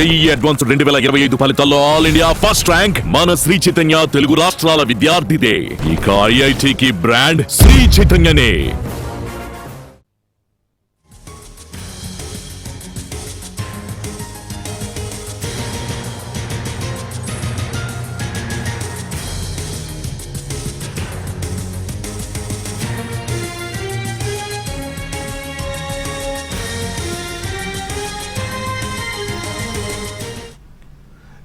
JEE advance రెండు వేల ఇరవై ఐదు ఫలితాల్లో ఆల్ ఇండియా ఫస్ట్ ర్యాంక్ మన శ్రీ చైతన్య తెలుగు రాష్ట్రాల విద్యార్థిదే. ఇక ఐఐటికి బ్రాండ్ శ్రీ చైతన్యనే.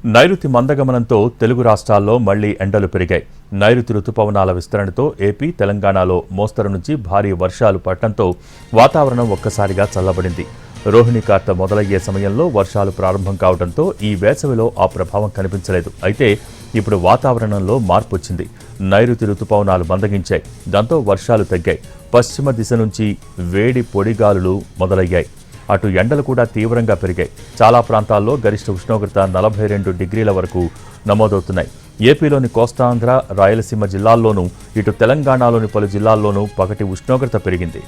నైరుతి మందగమనంతో తెలుగు రాష్ట్రాల్లో మళ్ళీ ఎండలు పెరిగాయి. నైరుతి రుతుపవనాల విస్తరణతో ఏపీ తెలంగాణలో మోస్తరు నుంచి భారీ వర్షాలు పడటంతో వాతావరణం ఒక్కసారిగా చల్లబడింది. రోహిణి కార్త మొదలయ్యే సమయంలో వర్షాలు ప్రారంభం కావడంతో ఈ వేసవిలో ఆ ప్రభావం కనిపించలేదు. అయితే ఇప్పుడు వాతావరణంలో మార్పు వచ్చింది. నైరుతి రుతుపవనాలు మందగించాయి. దాంతో వర్షాలు తగ్గాయి. పశ్చిమ దిశ నుంచి వేడి పొడిగాలులు మొదలయ్యాయి. అటు ఎండలు కూడా తీవ్రంగా పెరిగాయి. చాలా ప్రాంతాల్లో గరిష్ట ఉష్ణోగ్రత నలభై రెండు డిగ్రీల వరకు నమోదవుతున్నాయి. ఏపీలోని కోస్తాంధ్ర రాయలసీమ జిల్లాల్లోనూ ఇటు తెలంగాణలోని పలు జిల్లాల్లోనూ పగటి ఉష్ణోగ్రత పెరిగింది.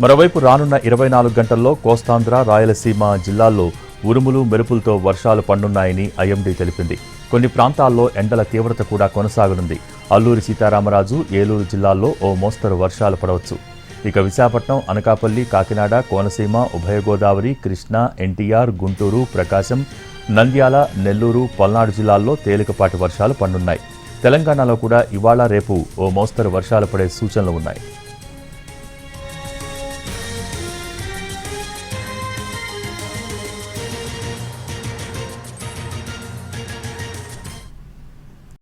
మరోవైపు రానున్న ఇరవై నాలుగు గంటల్లో కోస్తాంధ్ర రాయలసీమ జిల్లాల్లో ఉరుములు మెరుపులతో వర్షాలు పండున్నాయని ఐఎండీ తెలిపింది. కొన్ని ప్రాంతాల్లో ఎండల తీవ్రత కూడా కొనసాగనుంది. అల్లూరి సీతారామరాజు ఏలూరు జిల్లాల్లో ఓ మోస్తరు వర్షాలు పడవచ్చు. ఇక విశాఖపట్నం అనకాపల్లి కాకినాడ కోనసీమ ఉభయ గోదావరి కృష్ణా ఎన్టీఆర్ గుంటూరు ప్రకాశం నంద్యాల నెల్లూరు పల్నాడు జిల్లాల్లో తేలికపాటి వర్షాలు పండున్నాయి తెలంగాణలో కూడా ఇవాళ రేపు ఓ మోస్తరు వర్షాలు పడే సూచనలు ఉన్నాయి.